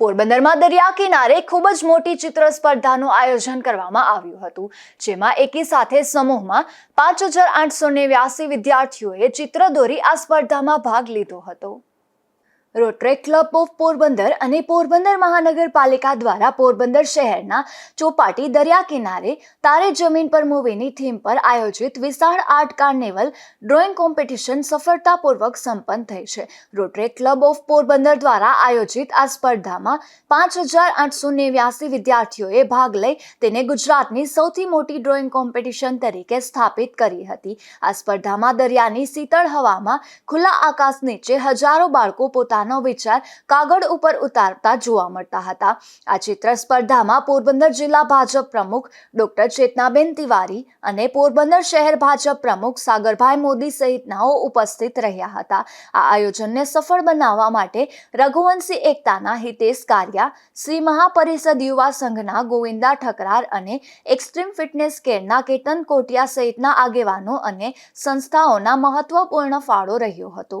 પોરબંદરમાં દરિયા કિનારે ખૂબ જ મોટી ચિત્ર સ્પર્ધાનું આયોજન કરવામાં આવ્યું હતું, જેમાં એકી સાથે સમૂહમાં પાંચ હજાર આઠસો નેવ્યાસી વિદ્યાર્થીઓએ ચિત્ર દોરી આ સ્પર્ધામાં ભાગ લીધો હતો. રોટરેક ક્લબ ઓફ પોરબંદર અને પોરબંદર મહાનગરપાલિકા દ્વારા પોરબંદર શહેરના ચોપાટી દરિયા કિનારે તારે જમીન પર મૂવીની થીમ પર આયોજિત વિશાળ આર્ટ કાર્નિવલ ડ્રોઈંગ કોમ્પિટિશન સફળતાપૂર્વક સંપન્ન થઈ છે. રોટરેક ક્લબ ઓફ પોરબંદર દ્વારા આયોજિત આ સ્પર્ધામાં પાંચ હજાર આઠસો નેવ્યાસી વિદ્યાર્થીઓએ ભાગ લઈ તેને ગુજરાતની સૌથી મોટી ડ્રોઈંગ કોમ્પિટિશન તરીકે સ્થાપિત કરી હતી. આ સ્પર્ધામાં દરિયાની શીતળ હવામાં ખુલ્લા આકાશ નીચે હજારો બાળકો પોતાનો વિચાર કાગળ ઉપર ઉતારતા જોવા મળતા હતા. આ ચિત્ર સ્પર્ધામાં પોરબંદર જિલ્લા ભાજપ પ્રમુખ ડોક્ટર ચેતનાબેન તિવારી અને પોરબંદર શહેર ભાજપ પ્રમુખ સાગરભાઈ મોદી સહિતનાઓ ઉપસ્થિત રહ્યા હતા. આ આયોજનને સફળ બનાવવા માટે રઘુવંશી એકતાના હિતેશ કારિયા, શ્રી મહાપરિષદ યુવા સંઘના ગોવિંદા ઠકરાર અને એક્સ્ટ્રીમ ફિટનેસ કેરના કેતન કોટિયા સહિતના આગેવાનો અને સંસ્થાઓના મહત્વપૂર્ણ ફાળો રહ્યો હતો.